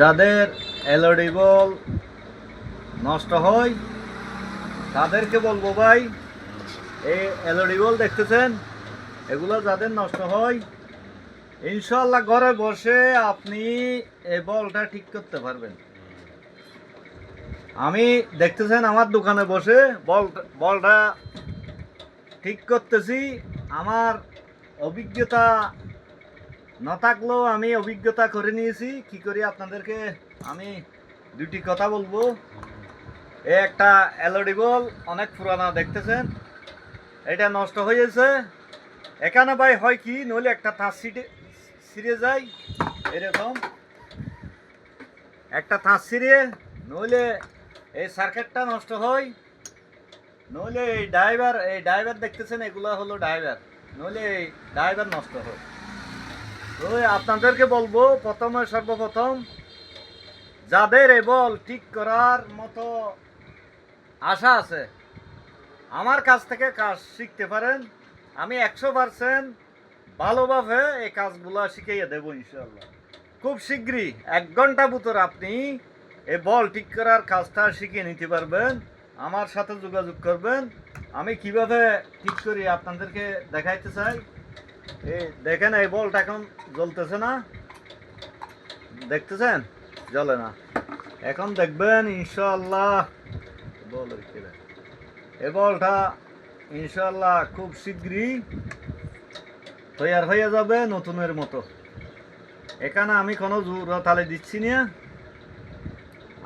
যাদের এলওডি বল নষ্ট হয়, তাদেরকে বলব ভাই, এই এলওডি বল দেখতেছেন? এগুলো যাদের নষ্ট হয় ইনশাল্লাহ ঘরে বসে আপনি এই বলটা ঠিক করতে পারবেন। আমি দেখতেছেন আমার দোকানে বসে বল, বলটা ঠিক করতেছি। আমার অভিজ্ঞতা না থাকলেও আমি অভিজ্ঞতা করে নিয়েছি। কি করি আপনাদেরকে? আমি দুটি কথা বলব। এ একটা এলওডি বল, অনেক পুরানা দেখতেছেন। এটা নষ্ট হয়েছে এখানে ভাই হয় কি, নইলে একটা তার সিটে ছিঁড়ে যায়। এরকম। একটা তার ছিঁড়ে, নইলে এই সার্কিটটা নষ্ট হয়। নইলে এই ড্রাইভার এই ড্রাইভার দেখতেছেন, এগুলো হলো ড্রাইভার নইলে এই ড্রাইভার নষ্ট হয়। তো আপনাদেরকে বলব, প্রথমে সর্বপ্রথম যাদের এই বল ঠিক করার মতো আশা আছে, আমার কাছ থেকে কাজ শিখতে পারেন। আমি একশো পার্সেন্ট ভালোভাবে এই কাজগুলো শিখিয়ে দেবো ইনশাল্লাহ খুব শীঘ্রই, এক ঘণ্টা ভিতর আপনি এই বল ঠিক করার কাজটা শিখিয়ে নিতে পারবেন। আমার সাথে যোগাযোগ করবেন। আমি কীভাবে ঠিক করি আপনাদেরকে দেখাইতে চাই। এই দেখেন, এই বলটা এখন জ্বলতেছে না। দেখতেছেন? জ্বলে না। এখন দেখবেন ইনশাল্লাহ বল এই বলটা ইনশাল্লাহ খুব শীঘ্রই তৈয়ার হয়ে যাবে নতুনের মতো। এখানে আমি কোনো জোর তালে দিচ্ছি না।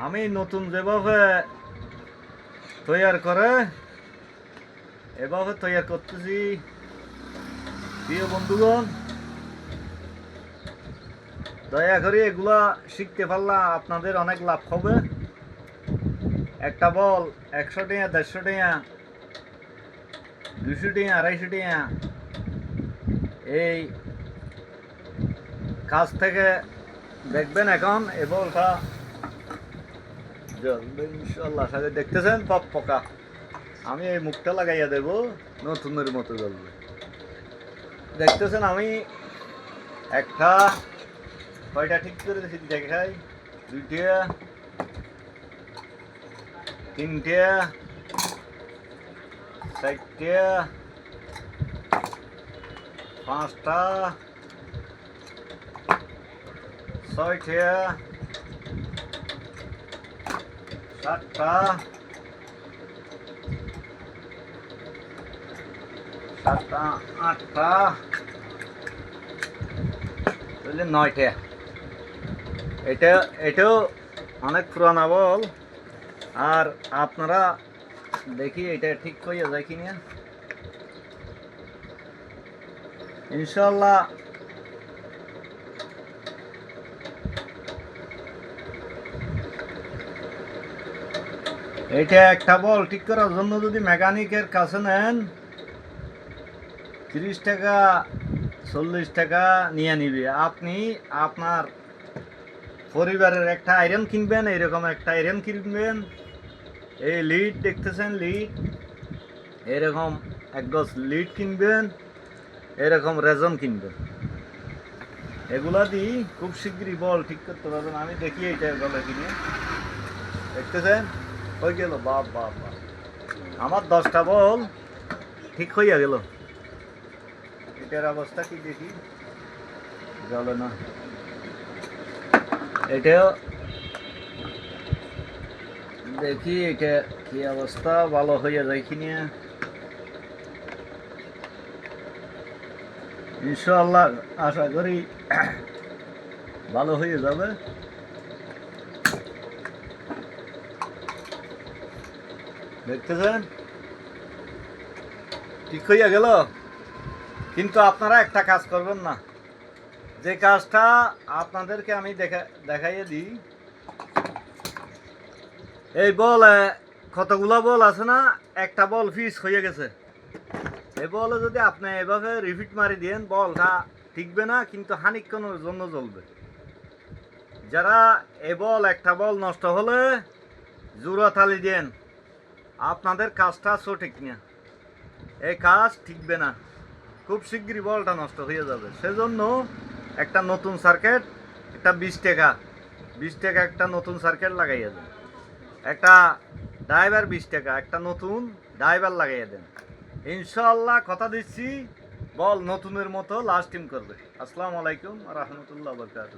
আমি নতুন যেভাবে তৈয়ার করে, এভাবে তৈয়ার করতেছি। প্রিয় বন্ধুগণ, দয়া করে এগুলা শিখতে পারলা আপনাদের অনেক লাভ হবে। একটা বল একশো টাকা দেড়শো টাকা দুশো টাকা আড়াইশো টাকা এই কাজ থেকে দেখবেন এখন এ বলটা ইনশাল্লাহ সাথে দেখতেছেন পপ পকা। আমি এই মুখটা লাগাইয়া দেব, নতুনের মতো জ্বলবে। দেখতেছেন আমি একটা কয়টা ঠিক করে দিয়েছি দেখাই। দুইটা তিনটে চারটে পাঁচটা ছয়টা সাতটা সাতটা, আটটা। তাহলে নয়টা। এটা, এটাও অনেক পুরানা বল। আর আপনারা দেখি এটা ঠিক হয়ে যায় কি না। ইনশাল্লাহ এটা একটা বল ঠিক করার জন্য যদি মেকানিকের কাছে নেন তিরিশ টাকা, চল্লিশ টাকা নিয়ে নিবে। আপনি আপনার পরিবারের একটা আয়রন কিনবেন, এরকম একটা আয়রন কিনবেন। এই লিড দেখতেছেন লিড এরকম এক গজ লিড কিনবেন, এরকম রেজন কিনবেন। এগুলা দিয়ে খুব শীঘ্রই বল ঠিক করতে পারবেন। আমি দেখি এটা বলে কিনে। দেখতেছেন? হয়ে গেল, বাপ বাপ বাপ। আমার দশটা বল ঠিক হইয়া গেল। এটার অবস্থা কি দেখি? জলে না। এটাও দেখি, এটা কি অবস্থা? ভালো হয়ে যায় কি নিয়ে ইনশাল্লাহ আশা করি ভালো হয়ে যাবে। দেখতেছেন? ঠিক হইয়া গেল? কিন্তু আপনারা একটা কাজ করবেন না। যে কাজটা আপনাদেরকে আমি দেখা, দেখাইয়ে দিই। এই বল কতগুলা বল আছে না? একটা বল ফিস হয়ে গেছে। এই বলে যদি আপনি এভাবে রিপিট মারি দেন, বলটা টিকবে না, কিন্তু হানিক্ষণের জন্য জ্বলবে। যারা এ বল, একটা বল নষ্ট হলে জোড়া থালি দেন। আপনাদের কাজটা সঠিক না। এই কাজ ঠিকবে না। খুব শিগগিরই বলটা নষ্ট হয়ে যাবে। সেজন্য একটা নতুন সার্কেট একটা বিশ টাকা বিশ টাকা একটা নতুন সার্কেট লাগাইয়া দেন। একটা ড্রাইভার বিশ টাকা, একটা নতুন ড্রাইভার লাগাইয়া দেন। ইনশাল্লাহ কথা দিচ্ছি, বল নতুনের মতো লাস্টিং করবে। আসসালামু আলাইকুম রহমতুল্লাহ বরকাত